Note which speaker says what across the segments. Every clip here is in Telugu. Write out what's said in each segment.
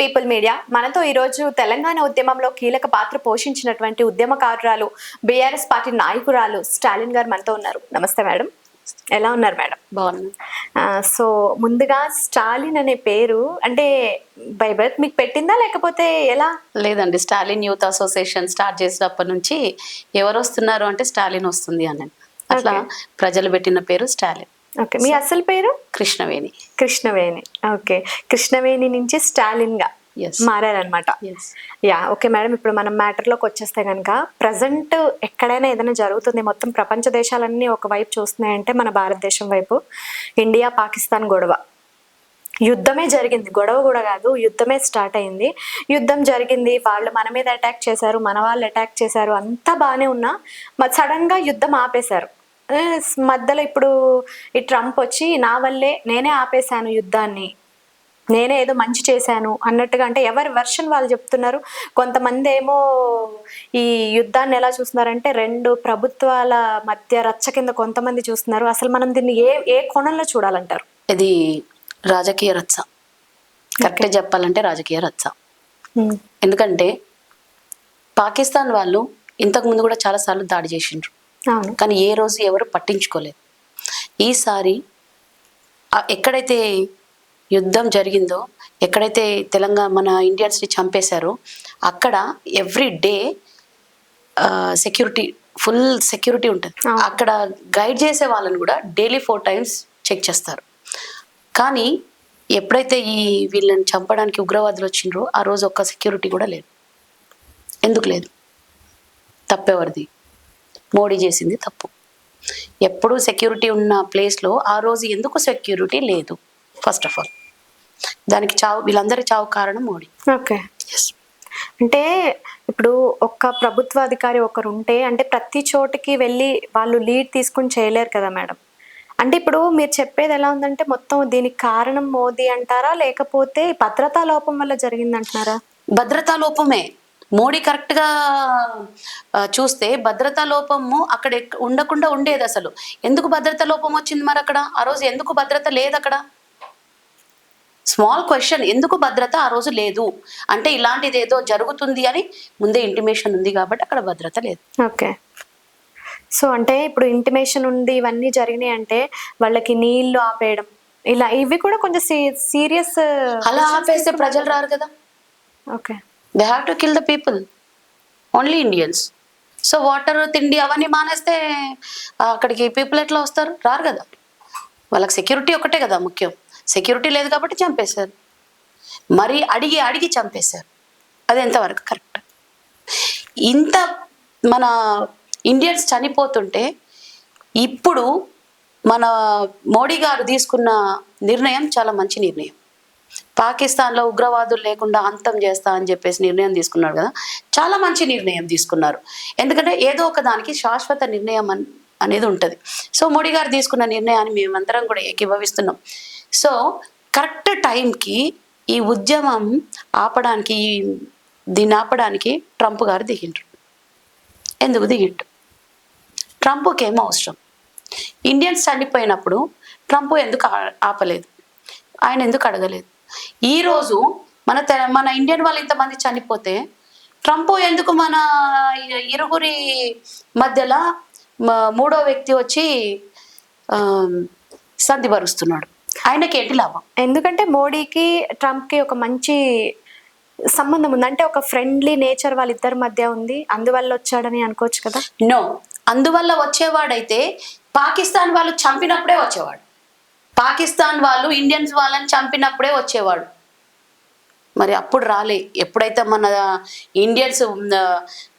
Speaker 1: పీపుల్ మీడియా మనతో ఈరోజు తెలంగాణ ఉద్యమంలో కీలక పాత్ర పోషించినటువంటి ఉద్యమకారురాలు బీఆర్ఎస్ పార్టీ నాయకురాలు స్టాలిన్ గారు మనతో ఉన్నారు. నమస్తే మేడం. ఎలా ఉన్నారు మేడం?
Speaker 2: బాగున్నాను
Speaker 1: సో ముందుగా స్టాలిన్ అనే పేరు అంటే బై బర్త్ మీకు పెట్టిందా లేకపోతే ఎలా?
Speaker 2: లేదండి స్టాలిన్ యూత్ అసోసియేషన్ స్టార్ట్ చేసినప్పటి నుంచి ఎవరు వస్తున్నారు అంటే స్టాలిన్ వస్తుంది అని. అట్లా ప్రజలు పెట్టిన పేరు స్టాలిన్.
Speaker 1: ఓకే. మీ అసలు పేరు?
Speaker 2: కృష్ణవేణి.
Speaker 1: కృష్ణవేణి. ఓకే. కృష్ణవేణి నుంచి స్టాలిన్గా
Speaker 2: ఎస్
Speaker 1: మారారనమాట. Yeah okay madam. ఇప్పుడు మనం మ్యాటర్లోకి వచ్చేస్తే కనుక ప్రజెంట్ ఎక్కడైనా ఏదైనా జరుగుతుంది మొత్తం ప్రపంచ దేశాలన్నీ ఒక వైపు చూస్తున్నాయంటే మన భారతదేశం వైపు. ఇండియా పాకిస్తాన్ గొడవ. యుద్ధమే జరిగింది. గొడవ కూడా కాదు యుద్ధమే స్టార్ట్ అయింది. యుద్ధం జరిగింది. వాళ్ళు మన మీద అటాక్ చేశారు మన వాళ్ళు అటాక్ చేశారు. అంతా బాగానే ఉన్నా మరి సడన్గా యుద్ధం ఆపేశారు. మధ్యలో ఇప్పుడు ఈ ట్రంప్ వచ్చి నా వల్లే నేనే ఆపేశాను యుద్ధాన్ని. నేనే ఏదో మంచి చేశాను అన్నట్టుగా అంటే ఎవరి వర్షన్ వాళ్ళు చెప్తున్నారు. కొంతమంది ఏమో ఈ యుద్ధాన్ని ఎలా చూస్తున్నారంటే రెండు ప్రభుత్వాల మధ్య రచ్చ కింద కొంతమంది చూస్తున్నారు. అసలు మనం దీన్ని ఏ ఏ కోణంలో చూడాలంటారు?
Speaker 2: ఇది రాజకీయ రచ్చ. కరెక్ట్ చెప్పాలంటే రాజకీయ రచ్చ. ఎందుకంటే పాకిస్తాన్ వాళ్ళు ఇంతకు ముందు కూడా చాలాసార్లు దాడి చేసిండ్రు.
Speaker 1: అవును.
Speaker 2: కానీ ఏ రోజు ఎవరు పట్టించుకోలేదు. ఈసారి ఎక్కడైతే యుద్ధం జరిగిందో ఎక్కడైతే తెలంగాణ మన ఇండియన్స్ని చంపేశారో అక్కడ every day security full security ఉంటుంది. అక్కడ గైడ్ చేసే వాళ్ళని కూడా డైలీ ఫోర్ టైమ్స్ చెక్ చేస్తారు. కానీ ఎప్పుడైతే ఈ వీళ్ళని చంపడానికి ఉగ్రవాదులు వచ్చిండ్రో ఆ రోజు ఒక్క సెక్యూరిటీ కూడా లేదు. ఎందుకు లేదు? తప్పెవరిది? మోడీ చేసింది తప్పు. ఎప్పుడు సెక్యూరిటీ ఉన్న ప్లేస్లో ఆ రోజు ఎందుకు సెక్యూరిటీ లేదు ఫస్ట్ ఆఫ్ ఆల్? దానికి చావు వీళ్ళందరి చావు కారణం మోడీ.
Speaker 1: ఓకే.
Speaker 2: ఎస్
Speaker 1: అంటే ఇప్పుడు ఒక్క ప్రభుత్వాధికారి ఒకరు ఉంటే అంటే ప్రతి చోటికి వెళ్ళి వాళ్ళు లీడ్ తీసుకుని చేయలేరు కదా మేడం. అంటే ఇప్పుడు మీరు చెప్పేది ఎలా ఉందంటే మొత్తం దీనికి కారణం మోదీ అంటారా? లేకపోతే భద్రతా లోపం వల్ల జరిగింది అంటున్నారా
Speaker 2: భద్రతా లోపమే. మోడీ కరెక్ట్గా చూస్తే భద్రతా లోపము అక్కడ ఉండకుండా ఉండేది అసలు. ఎందుకు భద్రతా లోపం వచ్చింది మరి అక్కడ? ఆ రోజు ఎందుకు భద్రత లేదు అక్కడ స్మాల్ క్వశ్చన్ ఎందుకు భద్రత ఆ రోజు లేదు? అంటే ఇలాంటిది ఏదో జరుగుతుంది అని ముందే ఇంటిమేషన్ ఉంది కాబట్టి అక్కడ భద్రత లేదు.
Speaker 1: ఓకే. సో అంటే ఇప్పుడు ఇంటిమేషన్ ఉంది ఇవన్నీ జరిగినాయి అంటే వాళ్ళకి నీళ్ళు ఆపేయడం ఇలా ఇవి కూడా కొంచెం సీరియస్
Speaker 2: అలా ఆపేస్తే ప్రజలు రారు కదా.
Speaker 1: Okay.
Speaker 2: They have to kill the people only Indians so water తిండి అవన్నీ మానేస్తే అక్కడికి పీపుల్ ఎట్లా వస్తారు? రారు కదా. వాళ్ళకి సెక్యూరిటీ ఒకటే కదా ముఖ్యం. సెక్యూరిటీ లేదు కాబట్టి చంపేశారు. మరి అడిగి అడిగి చంపేశారు. అది ఎంతవరకు కరెక్ట్? ఇంత మన ఇండియన్స్ చనిపోతుంటే ఇప్పుడు మన మోడీ గారు తీసుకున్న నిర్ణయం చాలా మంచి నిర్ణయం. పాకిస్తాన్లో ఉగ్రవాదులు లేకుండా అంతం చేస్తా అని చెప్పేసి నిర్ణయం తీసుకున్నారు కదా. చాలా మంచి నిర్ణయం తీసుకున్నారు. ఎందుకంటే ఏదో ఒక దానికి శాశ్వత నిర్ణయం అనేది ఉంటుంది. సో మోడీ గారు తీసుకున్న నిర్ణయాన్ని మేమందరం కూడా ఏకీభవిస్తున్నాం. సో కరెక్ట్ టైంకి ఈ ఉద్యమం ఆపడానికి ఈ దీన్ని ఆపడానికి ట్రంప్ గారు దిగిండ్రు. ఎందుకు దిగిండు ట్రంప్కి ఏమో అవసరం? ఇండియన్స్ చనిపోయినప్పుడు ట్రంప్ ఎందుకు ఆపలేదు? ఆయన ఎందుకు అడగలేదు? ఈరోజు మన తె- మన ఇండియన్ వాళ్ళు ఇంతమంది చనిపోతే ట్రంప్ ఎందుకు మన ఇరుగురి మధ్యలో మూడో వ్యక్తి వచ్చి సంధిపరుస్తున్నాడు ఆయనకి ఏంటి లాభం.
Speaker 1: ఎందుకంటే మోడీకి ట్రంప్కి ఒక మంచి సంబంధం ఉంది. అంటే ఒక ఫ్రెండ్లీ నేచర్ వాళ్ళిద్దరి మధ్య ఉంది. అందువల్ల వచ్చాడని అనుకోవచ్చు కదా?
Speaker 2: నో. అందువల్ల వచ్చేవాడైతే పాకిస్తాన్ వాళ్ళు చంపినప్పుడే వచ్చేవాడు. పాకిస్తాన్ వాళ్ళు ఇండియన్స్ వాళ్ళని చంపినప్పుడే వచ్చేవాడు. మరి అప్పుడు రాలే. ఎప్పుడైతే మన ఇండియన్స్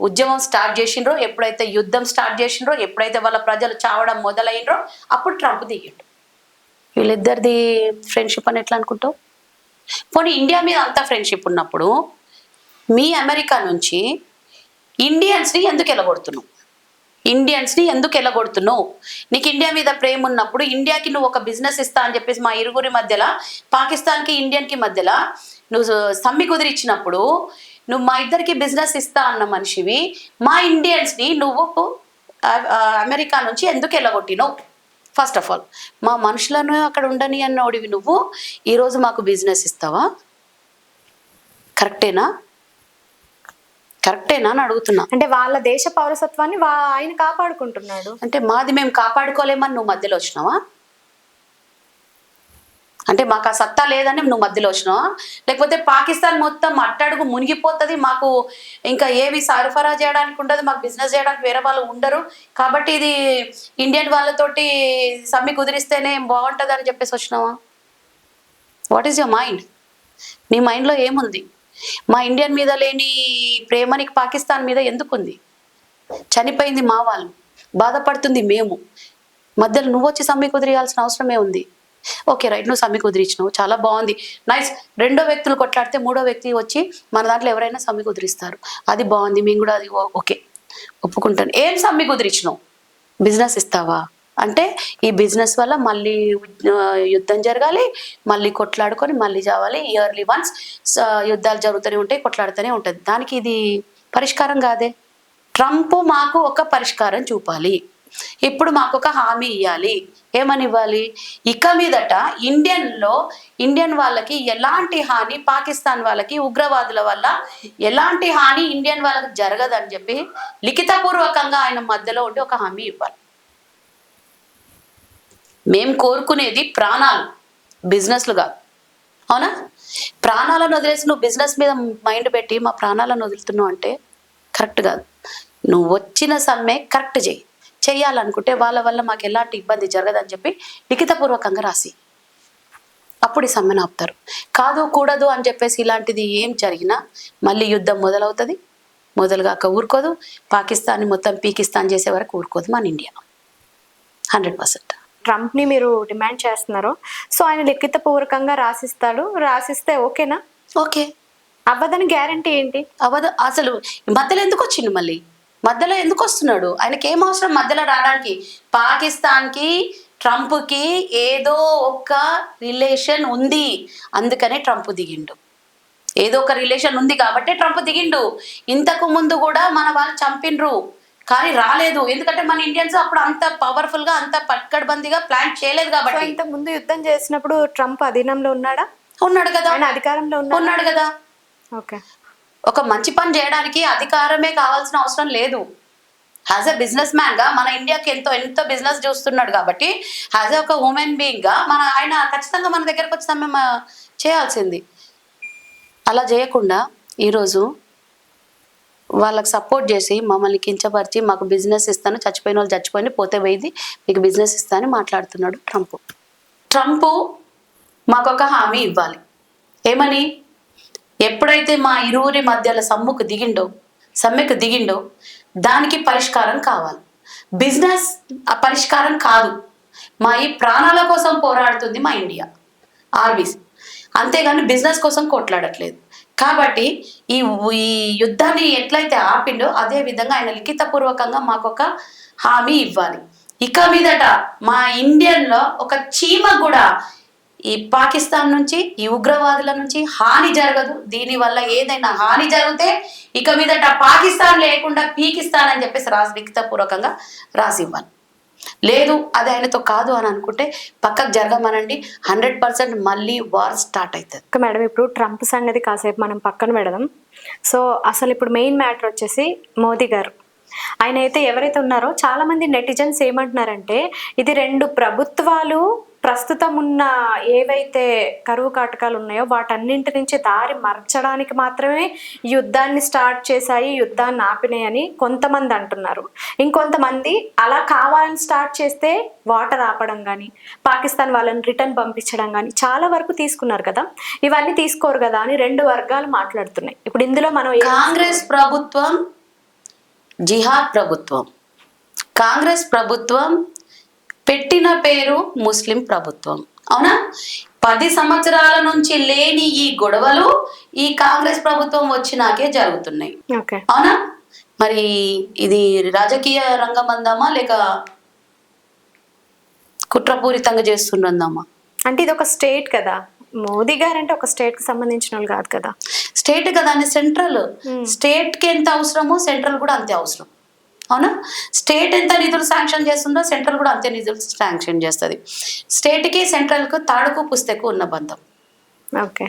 Speaker 2: ఉద్యమం స్టార్ట్ చేసిండ్రో ఎప్పుడైతే యుద్ధం స్టార్ట్ చేసిండ్రో ఎప్పుడైతే వాళ్ళ ప్రజలు చావడం మొదలైనరో అప్పుడు ట్రంప్ దిగిండు. వీళ్ళిద్దరిది ఫ్రెండ్షిప్ అని ఎట్లా అనుకుంటావు? పోనీ ఇండియా మీద అంతా ఫ్రెండ్షిప్ ఉన్నప్పుడు మీ అమెరికా నుంచి ఇండియన్స్ని ఎందుకు వెళ్ళగొడుతున్నావు ఇండియన్స్ని ఎందుకు వెళ్ళగొడుతున్నావు నీకు ఇండియా మీద ప్రేమ ఉన్నప్పుడు ఇండియాకి నువ్వు ఒక బిజినెస్ ఇస్తా అని చెప్పేసి మా ఇరుగురి మధ్యలో పాకిస్తాన్కి ఇండియన్కి మధ్యలో నువ్వు సమ్మి కుదిరిచ్చినప్పుడు నువ్వు మా ఇద్దరికి బిజినెస్ ఇస్తా అన్న మనిషివి మా ఇండియన్స్ని నువ్వు అమెరికా నుంచి ఎందుకు వెళ్ళగొట్టినావు ఫస్ట్ ఆఫ్ ఆల్ మా మనుషులను అక్కడ ఉండని అన్నోడివి నువ్వు ఈరోజు మాకు బిజినెస్ ఇస్తావా? కరెక్టేనా కరెక్టేనా అని అడుగుతున్నా.
Speaker 1: అంటే వాళ్ళ దేశ పౌరసత్వాన్ని ఆయన కాపాడుకుంటున్నాడు.
Speaker 2: అంటే మాది మేము కాపాడుకోలేమని నువ్వు మధ్యలో వచ్చినావా? అంటే మాకు ఆ సత్తా లేదని నువ్వు మధ్యలో వచ్చినావు? లేకపోతే పాకిస్తాన్ మొత్తం అట్టడుగు మునిగిపోతుంది మాకు ఇంకా ఏవి సరఫరా చేయడానికి ఉండదు మాకు బిజినెస్ చేయడానికి వేరే వాళ్ళు ఉండరు. కాబట్టి ఇది ఇండియన్ వాళ్ళతోటి సమ్మి కుదిరిస్తేనే బాగుంటుంది అని చెప్పేసి వచ్చినావా? వాట్ ఈస్ యువర్ మైండ్ నీ మైండ్లో ఏముంది? మా ఇండియన్ మీద లేని ప్రేమ నీకు పాకిస్తాన్ మీద ఎందుకుంది? చనిపోయింది మా వాళ్ళు బాధపడుతుంది మేము. మధ్యలో నువ్వు వచ్చి సమ్మె కుదిరియాల్సిన అవసరమే ఉంది. Okay right. నువ్వు సమ్మె కుదిరించినావు చాలా బాగుంది. నైస్. రెండో వ్యక్తులు కొట్లాడితే మూడో వ్యక్తి వచ్చి మన దాంట్లో ఎవరైనా సమ్మె కుదిరిస్తారు అది బాగుంది. మేము కూడా అది ఓ- ఓకే. ఒప్పుకుంటాను. ఏం సమ్మె కుదిరించినావు బిజినెస్ ఇస్తావా? అంటే ఈ బిజినెస్ వల్ల మళ్ళీ యుద్ధం జరగాలి మళ్ళీ కొట్లాడుకొని మళ్ళీ చావాలి ఇయర్లీ వన్స్ యుద్ధాలు జరుగుతూనే ఉంటాయి కొట్లాడుతూనే ఉంటుంది. దానికి ఇది పరిష్కారం కాదే? ట్రంప్ మాకు ఒక పరిష్కారం చూపాలి. ఇప్పుడు మాకు ఒక హామీ ఇవ్వాలి ఏమని ఇవ్వాలి ఇక మీదట ఇండియన్లో ఇండియన్ వాళ్ళకి ఎలాంటి హాని పాకిస్తాన్ వాళ్ళకి ఉగ్రవాదుల వల్ల ఎలాంటి హాని ఇండియన్ వాళ్ళకి జరగదని చెప్పి లిఖితపూర్వకంగా ఆయన మధ్యలో ఉండి ఒక హామీ ఇవ్వాలి. మేము కోరుకునేది ప్రాణాలు బిజినెస్లు కాదు. అవునా? ప్రాణాలను వదిలేసి నువ్వు బిజినెస్ మీద మైండ్ పెట్టి మా ప్రాణాలను వదులుతున్నావు అంటే కరెక్ట్ కాదు. నువ్వు వచ్చిన సమ్మె కరెక్ట్ చేయి. చెయ్యాలనుకుంటే వాళ్ళ వల్ల మాకు ఎలాంటి ఇబ్బంది జరగదని చెప్పి లిఖితపూర్వకంగా రాసి అప్పుడు ఈ సమ్మెను ఆపుతారు. కాదు కూడదు అని చెప్పేసి ఇలాంటిది ఏం జరిగినా మళ్ళీ యుద్ధం మొదలవుతుంది. మొదలుగాక ఊరుకోదు. పాకిస్తాన్ని మొత్తం పీకిస్తాన్ చేసే వరకు ఊరుకోదు మన ఇండియా. Hundred percent.
Speaker 1: ట్రంప్ని మీరు డిమాండ్ చేస్తున్నారు. సో ఆయన లిఖిత పూర్వకంగా రాసిస్తాడు. రాసిస్తే ఓకేనా?
Speaker 2: ఓకే.
Speaker 1: అవ్వదని గ్యారంటీ ఏంటి?
Speaker 2: అవదు అసలు మధ్యలో ఎందుకు వచ్చిండు మళ్ళీ? మధ్యలో ఎందుకు వస్తున్నాడు? ఆయనకి ఏం అవసరం మధ్యలో రావడానికి? పాకిస్తాన్కి ట్రంప్కి ఏదో ఒక రిలేషన్ ఉంది. అందుకనే ట్రంప్ దిగిండు. ఏదో ఒక రిలేషన్ ఉంది కాబట్టి ట్రంప్ దిగిండు. ఇంతకు ముందు కూడా మన వాళ్ళు చంపిండ్రు. కానీ రాలేదు. ఎందుకంటే మన ఇండియన్స్ అప్పుడు అంత పవర్ఫుల్గా అంత పక్కడ్బందీగా ప్లాన్ చేయలేదు కాబట్టి.
Speaker 1: ఇంత ముందు యుద్ధం చేసినప్పుడు ట్రంప్ అధీనంలో ఉన్నాడా?
Speaker 2: ఉన్నాడు కదా.
Speaker 1: ఆయన అధికారంలో ఉన్నాడా?
Speaker 2: ఉన్నాడు కదా.
Speaker 1: ఓకే.
Speaker 2: ఒక మంచి పని చేయడానికి అధికారమే కావాల్సిన అవసరం లేదు. యాజ్ ఎ బిజినెస్ మ్యాన్గా మన ఇండియాకి ఎంతో ఎంతో బిజినెస్ చూస్తున్నాడు కాబట్టి యాజ్ ఒక ఉమెన్ బీయింగ్గా మన ఆయన ఖచ్చితంగా మన దగ్గరకు వచ్చి మేము చేయాల్సింది. అలా చేయకుండా ఈరోజు వాళ్ళకి సపోర్ట్ చేసి మమ్మల్ని కించపరిచి మాకు బిజినెస్ ఇస్తాను చచ్చిపోయిన వాళ్ళు చచ్చిపోయింది పోతే పోయింది మీకు బిజినెస్ ఇస్తాను మాట్లాడుతున్నాడు ట్రంప్. ట్రంప్ మాకొక హామీ ఇవ్వాలి. ఏమని? ఎప్పుడైతే మా ఇరువురి మధ్యలో సమ్ముకు దిగిండో సమ్మెకు దిగిండో దానికి పరిష్కారం కావాలి. బిజినెస్ పరిష్కారం కాదు. మా ఈ ప్రాణాల కోసం పోరాడుతుంది మా ఇండియా ఆర్బీసీ అంతేగాని బిజినెస్ కోసం కొట్లాడట్లేదు. కాబట్టి ఈ ఈ యుద్ధాన్ని ఎట్లయితే ఆపిండో అదే విధంగా ఆయన లిఖితపూర్వకంగా మాకొక హామీ ఇవ్వాలి. ఇక మీదట మా ఇండియన్లో ఒక చీమ కూడా ఈ పాకిస్తాన్ నుంచి ఈ ఉగ్రవాదుల నుంచి హాని జరగదు. దీని వల్ల ఏదైనా హాని జరిగితే ఇక మీదట పాకిస్తాన్ లేకుండా పీకిస్తాన్ అని చెప్పేసి రాసి లిఖితపూర్వకంగా రాసి ఇవ్వాలి. లేదు అది ఆయనతో కాదు అని అనుకుంటే పక్కకు జరగమనండి. హండ్రెడ్ పర్సెంట్ మళ్ళీ వార్ స్టార్ట్ అవుతుంది.
Speaker 1: మేడం ఇప్పుడు ట్రంప్ సంగతి కాసేపు మనం పక్కన పెడదాం. సో అసలు ఇప్పుడు మెయిన్ మ్యాటర్ వచ్చేసి మోదీ గారు. ఆయన అయితే ఎవరైతే ఉన్నారో చాలా మంది నెటిజన్స్ ఏమంటున్నారంటే ఇది రెండు ప్రభుత్వాలు ప్రస్తుతం ఉన్న ఏవైతే కరువు కాటకాలు ఉన్నాయో వాటన్నింటి నుంచి దారి మార్చడానికి మాత్రమే యుద్ధాన్ని స్టార్ట్ చేశాయి యుద్ధాన్ని ఆపినాయని కొంతమంది అంటున్నారు. ఇంకొంతమంది అలా కావాలని స్టార్ట్ చేస్తే వాటర్ ఆపడం కానీ పాకిస్తాన్ వాళ్ళని రిటర్న్ పంపించడం కానీ చాలా వరకు తీసుకున్నారు కదా. ఇవన్నీ తీసుకోరు కదా అని రెండు వర్గాలు మాట్లాడుతున్నాయి. ఇప్పుడు ఇందులో మనం
Speaker 2: కాంగ్రెస్ ప్రభుత్వం జిహాద్ ప్రభుత్వం. కాంగ్రెస్ ప్రభుత్వం పెట్టిన పేరు ముస్లిం ప్రభుత్వం. అవునా? పది సంవత్సరాల నుంచి లేని ఈ గొడవలు ఈ కాంగ్రెస్ ప్రభుత్వం వచ్చినాకే జరుగుతున్నాయి.
Speaker 1: ఓకే.
Speaker 2: అవునా? మరి ఇది రాజకీయ రంగం అందామా లేక కుట్రపూరితంగా చేస్తుండదామా
Speaker 1: అంటే ఇది ఒక స్టేట్ కదా. మోదీ గారు అంటే ఒక స్టేట్కి సంబంధించిన వాళ్ళు కాదు కదా.
Speaker 2: స్టేట్ కదా అని సెంట్రల్. స్టేట్కి ఎంత అవసరమో సెంట్రల్ కూడా అంతే అవసరం. అవునా? స్టేట్ ఎంత నిధులు శాంక్షన్ చేస్తుందో సెంట్రల్ కూడా అంతే నిధులు శాంక్షన్ చేస్తుంది. స్టేట్కి సెంట్రల్కు తాడుకు పుస్తకు ఉన్న బంధం.
Speaker 1: ఓకే.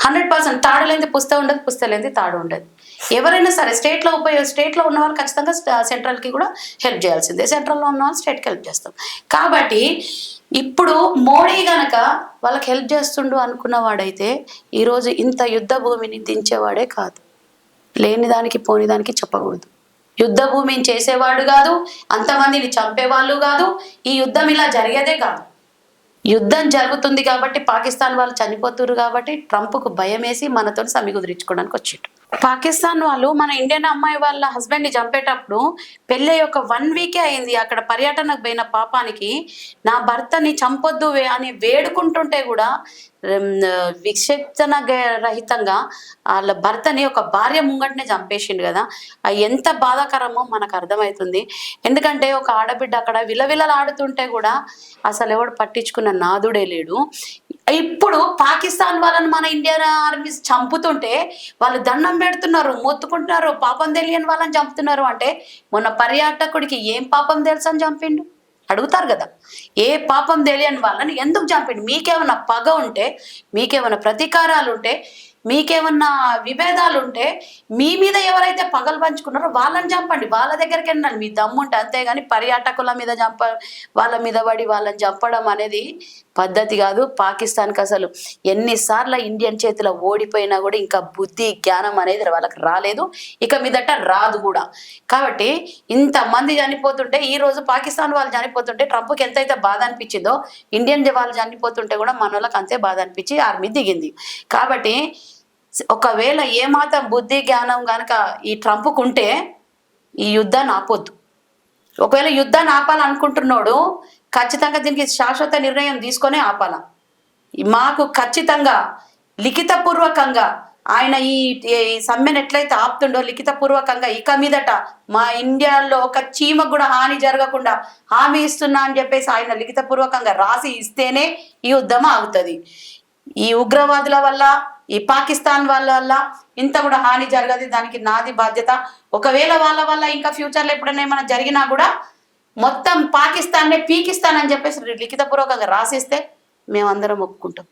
Speaker 2: హండ్రెడ్ పర్సెంట్ తాడు లేని పుస్త ఉండదు పుస్త లేని తాడు ఉండదు. ఎవరైనా సరే స్టేట్లో ఉపయోగ స్టేట్లో ఉన్న వాళ్ళు ఖచ్చితంగా స్ట- సెంట్రల్కి కూడా హెల్ప్ చేయాల్సిందే. సెంట్రల్లో ఉన్న వాళ్ళు స్టేట్కి హెల్ప్ చేస్తాం కాబట్టి ఇప్పుడు మోడీ గనక వాళ్ళకి హెల్ప్ చేస్తుండు అనుకున్న వాడైతే ఈరోజు ఇంత యుద్ధ భూమిని దించేవాడే కాదు. లేని దానికి పోని దానికి చెప్పకూడదు. యుద్ధ భూమిని చేసేవాడు కాదు అంతమందిని చంపేవాళ్ళు కాదు. ఈ యుద్ధం ఇలా జరిగేదే కాదు. యుద్ధం జరుగుతుంది కాబట్టి పాకిస్తాన్ వాళ్ళు చనిపోతున్నారు కాబట్టి ట్రంప్కు భయం వేసి మనతో సమి కుదిరించుకోవడానికి వచ్చిండు పాకిస్తాన్ వాళ్ళు మన ఇండియన్ అమ్మాయి వాళ్ళ హస్బెండ్ని చంపేటప్పుడు పెళ్ళి ఒక వన్ వీకే అయింది అక్కడ పర్యటనకు పోయిన పాపానికి నా భర్తని చంపొద్దు వే- అని వేడుకుంటుంటే కూడా విక్షేపణ రహితంగా వాళ్ళ భర్తని ఒక భార్య ముంగటనే చంపేసిండు కదా. అది ఎంత బాధాకరమో మనకు అర్థమవుతుంది ఎందుకంటే ఒక ఆడబిడ్డ అక్కడ విలవిలలాడుతుంటే కూడా అసలు ఎవడు పట్టించుకున్న నాదుడే లేడు. ఇప్పుడు పాకిస్తాన్ వాళ్ళని మన ఇండియన్ ఆర్మీస్ చంపుతుంటే వాళ్ళు దండం పెడుతున్నారు మొత్తుకుంటున్నారు పాపం తెలియని వాళ్ళని చంపుతున్నారు అంటే మొన్న పర్యాటకుడికి ఏం పాపం తెలుసని చంపిండు? అడుగుతారు కదా. ఏ పాపం తెలియని వాళ్ళని ఎందుకు చంపిండు? మీకేమన్నా పగ ఉంటే మీకేమన్నా ప్రతీకారాలు ఉంటే మీకేమన్నా విభేదాలు ఉంటే మీ మీద ఎవరైతే పగలు పంచుకున్నారో వాళ్ళని చంపండి. వాళ్ళ దగ్గరికి వెళ్ళండి. మీ దమ్ముంటే అంతేగాని పర్యాటకుల మీద చంప వాళ్ళ మీద పడి వాళ్ళని చంపడం అనేది పద్ధతి కాదు. పాకిస్తాన్కి అసలు ఎన్నిసార్లు ఇండియన్ చేతిలో ఓడిపోయినా కూడా ఇంకా బుద్ధి జ్ఞానం అనేది వాళ్ళకి రాలేదు. ఇక మీదట రాదు కూడా. కాబట్టి ఇంతమంది చనిపోతుంటే ఈ రోజు పాకిస్తాన్ వాళ్ళు చనిపోతుంటే ట్రంప్కి ఎంతైతే బాధ అనిపించిందో ఇండియన్ వాళ్ళు చనిపోతుంటే కూడా మన వాళ్ళకి అంతే బాధ అనిపించి ఆర్మీ దిగింది. కాబట్టి ఒకవేళ ఏమాత్రం బుద్ధి జ్ఞానం కనుక ఈ ట్రంప్కు ఉంటే ఈ యుద్ధాన్ని ఆపొద్దు. ఒకవేళ యుద్ధాన్ని ఆపాలనుకుంటున్నాడు ఖచ్చితంగా దీనికి శాశ్వత నిర్ణయం తీసుకొనే ఆపాల. మాకు ఖచ్చితంగా లిఖితపూర్వకంగా ఆయన ఈ ఈ సమ్మెను ఎట్లయితే ఆపుతుండో లిఖితపూర్వకంగా ఇక మీదట మా ఇండియాలో ఒక చీమకు కూడా హాని జరగకుండా హామీ ఇస్తున్నా అని చెప్పేసి ఆయన లిఖితపూర్వకంగా రాసి ఇస్తేనే ఈ యుద్ధం ఆగుతుంది. ఈ ఉగ్రవాదుల వల్ల ఈ పాకిస్తాన్ వాళ్ళ వల్ల ఇంత కూడా హాని జరగదు. దానికి నాది బాధ్యత. ఒకవేళ వాళ్ళ వల్ల ఇంకా ఫ్యూచర్లో ఎప్పుడైనా ఏమైనా జరిగినా కూడా మొత్తం పాకిస్తాన్నే పీకిస్తాన్ అని చెప్పేసి లిఖితపూర్వకంగా రాసిస్తే మేమందరం ఒప్పుకుంటాం.